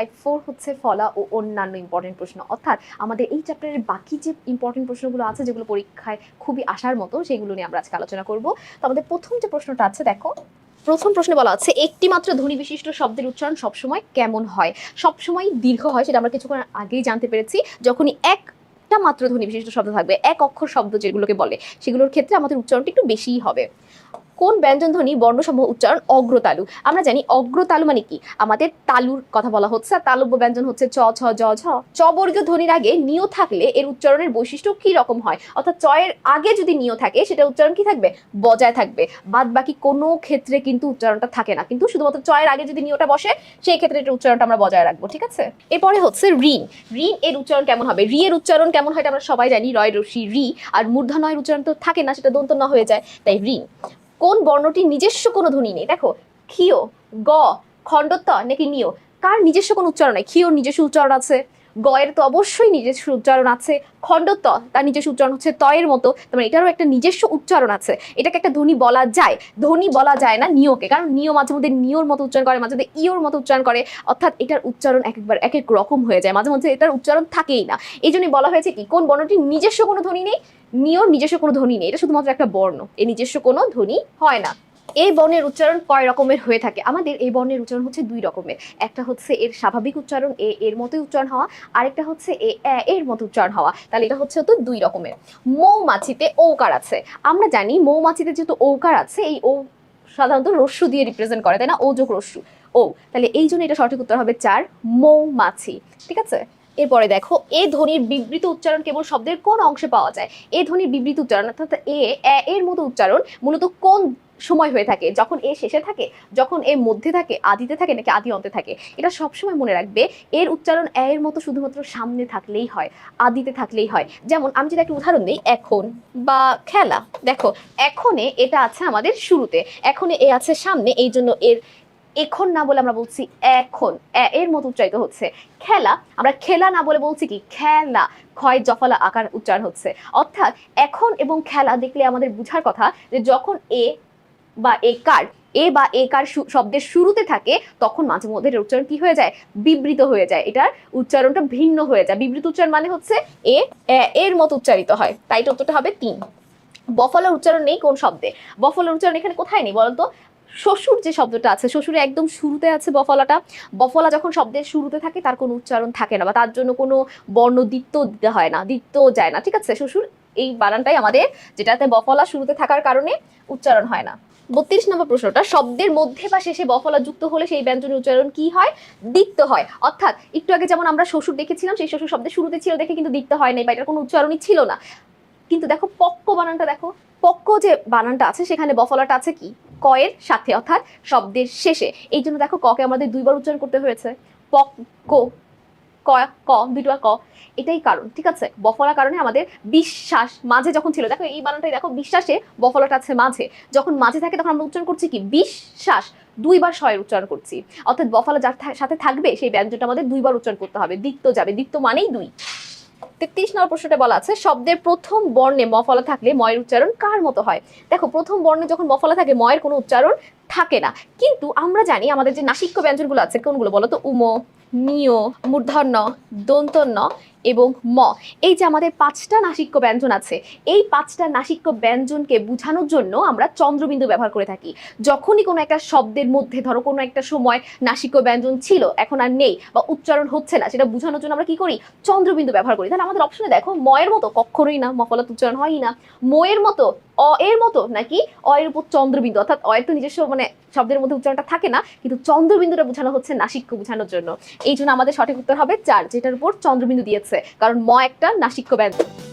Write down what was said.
Type four হচ্ছে ফলা ও অন্যান্য ইম্পর্টেন্ট প্রশ্ন। অর্থাৎ আমাদের এই চ্যাপ্টারের বাকি যে ইম্পর্টেন্ট প্রশ্নগুলো আছে, যেগুলো পরীক্ষায় খুবই আসার মতো, সেগুলো নিয়ে আমরা আজকে আলোচনা করব। তো আমাদের প্রথম যে প্রশ্নটা আছে, দেখো, প্রথম প্রশ্নে বলা আছে, একটি মাত্র ধ্বনি বিশিষ্ট শব্দের উচ্চারণ সবসময় কেমন হয়? সবসময় দীর্ঘ হয়, সেটা আমরা কিছুক্ষণ আগেই জানতে পেরেছি। যখনই একটা মাত্র ধ্বনি বিশিষ্ট শব্দ থাকবে, এক অক্ষর শব্দ যেগুলোকে বলে, সেগুলোর ক্ষেত্রে আমাদের উচ্চারণটা একটু বেশিই হবে। কোন ব্যঞ্জন ধ্বনি বর্ণসমূহ উচ্চারণ অগ্রতালু? আমরা জানি অগ্রতালু মানে কি? আমাদের তালুর কথা বলা হচ্ছে তালব্য ব্যঞ্জন হচ্ছে চ ছ জ, ঝ। চ বর্গীয় ধ্বনির আগে নিয় থাকলে এর উচ্চারণের বৈশিষ্ট্য কি রকম হয়? অর্থাৎ চয়ের আগে যদি নিয় থাকে সেটা উচ্চারণ কি থাকবে? বজায় থাকবে। বাদ বাকি কোনো ক্ষেত্রে কিন্তু উচ্চারণটা থাকে না। কিন্তু শুধুমাত্র চয়ের আগে যদি নিয়টা বসে, সেই ক্ষেত্রে এটা উচ্চারণটা আমরা বজায় রাখব, ঠিক আছে? এরপরে হচ্ছে ঋণ। ঋণ এর উচ্চারণ কেমন হবে? রি এর উচ্চারণ কেমন হয়? এটা আমরা সবাই জানি, রয় রশি রি। আর মূর্ধন্যয়ের উচ্চারণ তো থাকে না, সেটা দন্ত হয়ে যায়। তাই ঋণ। কোন বর্ণটির নিজস্ব কোনো ধ্বনি নেই? দেখো, ক্ষীয়, গ, খণ্ডত্ব নাকি নিয় কার নিজস্ব কোনো উচ্চারণ নেই? ক্ষীয় নিজস্ব উচ্চারণ আছে, গয়ের তো অবশ্যই নিজস্ব উচ্চারণ আছে, খণ্ডত্ব তার নিজস্ব উচ্চারণ হচ্ছে তয়ের মতো, তার মানে এটারও একটা নিজস্ব উচ্চারণ আছে। এটাকে একটা ধ্বনি বলা যায়, ধ্বনি বলা যায় না নিয়কে কারণ নিয় মাঝে মধ্যে নিয়র মতো উচ্চারণ করে, মাঝে মধ্যে ইয়োর মতো উচ্চারণ করে, অর্থাৎ এটার উচ্চারণ এক একবার এক এক রকম হয়ে যায়, মাঝে মধ্যে এটার উচ্চারণ থাকেই না। এই জন্যই বলা হয়েছে কি, কোন বর্ণটির নিজস্ব কোনো ধ্বনি নেই? নিয়র নিজস্ব কোনো ধ্বনি নেই। এটা শুধুমাত্র একটা বর্ণ। এই নিজস্ব কোনো ধ্বনি হয় না। এই বর্ণের উচ্চারণ কয় রকমের হয়ে থাকে? আমাদের এই বর্ণের উচ্চারণ হচ্ছে দুই রকমের। একটা হচ্ছে এর স্বাভাবিক উচ্চারণ, এ এর মতোই উচ্চারণ হওয়া। আরেকটা হচ্ছে এ এ এর মতো উচ্চারণ হওয়া। তাহলে এটা হচ্ছে তো দুই রকমের। মৌমাছিতে ঔকার আছে। আমরা জানি মৌমাছিতে যেহেতু ঔকার আছে, এই ও সাধারণত রস্যু দিয়ে রিপ্রেজেন্ট করে, তাই না? ও যোগ রস্যু। ও তাহলে এই জন্য এটা সঠিক উত্তর হবে চার, মৌমাছি। ঠিক আছে? এরপরে দেখো, এ ধ্বনির বিবৃত উচ্চারণ কেবল শব্দের কোন অংশে পাওয়া যায়? এ ধ্বনির বিবৃত উচ্চারণ, অর্থাৎ এ এর মতো উচ্চারণ মূলত কোন সময় হয়ে থাকে? যখন এ শেষে থাকে, যখন এ মধ্যে থাকে, আদিতে থাকে নাকি আদি অন্তে থাকে? এটা সবসময় মনে রাখবে, এর উচ্চারণ এ এর মতো শুধুমাত্র সামনে থাকলেই হয়, আদিতে থাকলেই হয়। যেমন, আমি যদি একটা উদাহরণ দিই, এখন বা খেলা। দেখো, এখনে এটা আছে আমাদের শুরুতে, এখনে এ আছে সামনে, এই জন্য এর এখন না বলে আমরা বলছি এখন। এর মতো উচ্চারিত হচ্ছে খেলা। আমরা খেলা না বলে বলছি কি? খেলা। ক্ষয়, জফলা, আকার উচ্চারণ হচ্ছে। অর্থাৎ এখন এবং খেলা দেখলে আমাদের বুঝার কথা যে যখন এ বা এ কার, এ বা এ কার শব্দের শুরুতে থাকে, তখন মাঝে মধ্যে এটার উচ্চারণ কি হয়ে যায়? বিবৃত হয়ে যায়। এটার উচ্চারণটা ভিন্ন হয়ে যায়। বিবৃত উচ্চারণ মানে হচ্ছে এ এর মতো উচ্চারিত হয়। তাই উত্তরটা হবে তিন। বফলার উচ্চারণ নেই কোন শব্দে। বফলার উচ্চারণ এখানে কোথায় নেই বলতো? শ্বশুর যে শব্দটা আছে, শ্বশুরে একদম শুরুতে আছে বফলাটা। বফলা যখন শব্দের শুরুতে থাকে, তার কোনো উচ্চারণ থাকে না বা তার জন্য কোনো বর্ণ দ্বিত্ব দিতে হয় না দ্বিত্ব যায় না, ঠিক আছে? শ্বশুর এই বানানটাই আমাদের যেটাতে বফলা শুরুতে থাকার কারণে উচ্চারণ হয় না। বত্রিশ নম্বর প্রশ্নটা, শব্দের মধ্যে বা শেষে বফলা যুক্ত হলে সেই ব্যঞ্জনের উচ্চারণ কি হয়? দিক্ত হয়। অর্থাৎ একটু আগে যেমন আমরা শ্বশুর দেখেছিলাম, সেই শ্বশুর শব্দের শুরুতে ছিল দেখে কিন্তু দিক্ত হয় নাই বা এটার কোনো উচ্চারণই ছিল না। কিন্তু দেখো, পক্ক বানানটা দেখো, পক্ক যে বানানটা আছে, সেখানে বফলাটা আছে কি? কয়ের সাথে, অর্থাৎ শব্দের শেষে। এই জন্য দেখো ককে আমাদের দুইবার উচ্চারণ করতে হয়েছে। পক্ক ক ক দুটো ক। এটাই কারণ, ঠিক আছে? বফলা কারণে আমাদের বিশ্বাস মাঝে যখন ছিল, দেখো এই বানানটাই দেখো, বিশ্বাসে বফলাটা আছে মাঝে। যখন মাঝে থাকে তখন আমরা উচ্চারণ করছি কি? বিশ্বাস। দুইবার শয়ের উচ্চারণ করছি। অর্থাৎ বফলা যার সাথে থাকবে, সেই ব্যঞ্জনটা আমাদের দুইবার উচ্চারণ করতে হবে। দিক্ত যাবে। দিক্ত মানেই দুই। তেত্রিশ নম্বর প্রশ্নটা বলা আছে, শব্দের প্রথম বর্ণে মফলা থাকলে ময়ের উচ্চারণ কার মতো হয়? দেখো, প্রথম বর্ণে যখন মফলা থাকে, ময়ের কোনো উচ্চারণ থাকে না। কিন্তু আমরা জানি আমাদের যে নাসিক্য ব্যঞ্জনগুলো আছে, কোনগুলো বলো তো? উম নিয় মূর্ধন্য, দন্তন্য এবং ম। এই যে আমাদের পাঁচটা নাসিক্য ব্যঞ্জন আছে, এই পাঁচটা নাসিক্য ব্যঞ্জনকে বোঝানোর জন্য আমরা চন্দ্রবিন্দু ব্যবহার করে থাকি। যখনই কোনো একটা শব্দের মধ্যে, ধরো কোনো একটা সময় নাসিক্য ব্যঞ্জন ছিল, এখন আর নেই বা উচ্চারণ হচ্ছে না, সেটা বোঝানোর জন্য আমরা কি করি? চন্দ্রবিন্দু ব্যবহার করি। তাহলে আমাদের অপশনে দেখো, ময়ের মতো কখনোই না, মফলত উচ্চারণ হয়ই না। ময়ের মতো, অ এর মতো নাকি অ এর উপর চন্দ্রবিন্দু, অর্থাৎ অয়ের তো নিজস্ব মানে শব্দের মধ্যে উচ্চারণটা থাকে না, কিন্তু চন্দ্রবিন্দুটা বোঝানো হচ্ছে নাসিক্য বোঝানোর জন্য। এই জন্য আমাদের সঠিক উত্তর হবে চার, যেটার উপর চন্দ্রবিন্দু দিয়েছে। কারণ ম একটা নাসিক্য ব্যঞ্জন